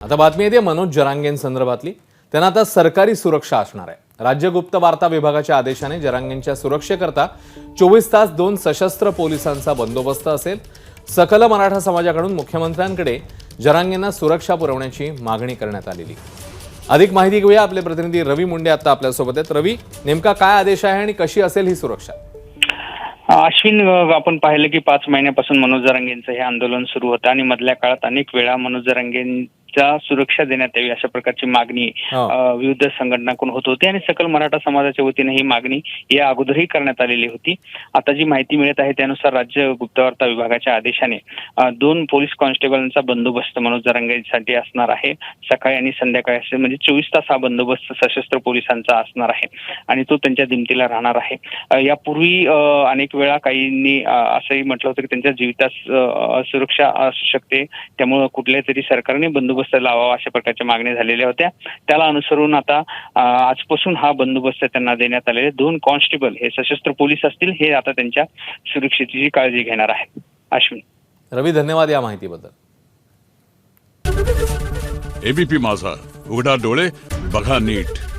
आता बातमी येते मनोज जरांगेंसंदर्भातली त्यांना आता सरकारी सुरक्षा असणार आहे. राज्य गुप्त वार्ता विभागाच्या आदेशाने जरांगेंच्या सुरक्षेकरता चोवीस तास दोन सशस्त्र पोलिसांचा बंदोबस्त असेल. सकल मराठा समाजाकडून मुख्यमंत्र्यांकडे जरांगेंना सुरक्षा पुरवण्याची मागणी करण्यात आलेली. अधिक माहिती घेऊया आपले प्रतिनिधी रवी मुंडे आता आपल्यासोबत आहेत. रवी नेमका काय आदेश आहे आणि कशी असेल ही सुरक्षा? अश्विन आपण पाहिलं की पाच महिन्यापासून मनोज जरांगेंचं हे आंदोलन सुरू होतं आणि मधल्या काळात अनेक वेळा मनोज जरांगेंच्या सुरक्षा देण्यात यावी अशा प्रकारची मागणी हो. विविध संघटनांकडून होत होती आणि सकल मराठा समाजाच्या वतीने ही मागणी या अगोदरही करण्यात आलेली होती. आता जी माहिती मिळत आहे त्यानुसार राज्य गुप्तवार्ता विभागाच्या आदेशाने दोन पोलीस कॉन्स्टेबलचा बंदोबस्त मनोज जरांगेंसाठी असणार आहे. सकाळी आणि संध्याकाळी असे म्हणजे चोवीस तास हा बंदोबस्त सशस्त्र पोलिसांचा असणार आहे आणि तो त्यांच्या दिमतीला राहणार आहे. यापूर्वी अनेक वेळा काहींनी असंही म्हटलं होतं की त्यांच्या जीवितास सुरक्षा असू शकते. त्यामुळं कुठल्या तरी सरकारने बंदोबस्त लावावा अशा प्रकारच्या मागण्या झालेल्या होत्या. त्याला अनुसरून आता आजपासून हा बंदोबस्त त्यांना देण्यात आलेले दोन कॉन्स्टेबल हे सशस्त्र पोलीस असतील हे आता त्यांच्या सुरक्षेची काळजी घेणार आहेत. अश्विन. रवी धन्यवाद या माहितीबद्दल. एबीपी माझा. उघडा डोळे बघा नीट.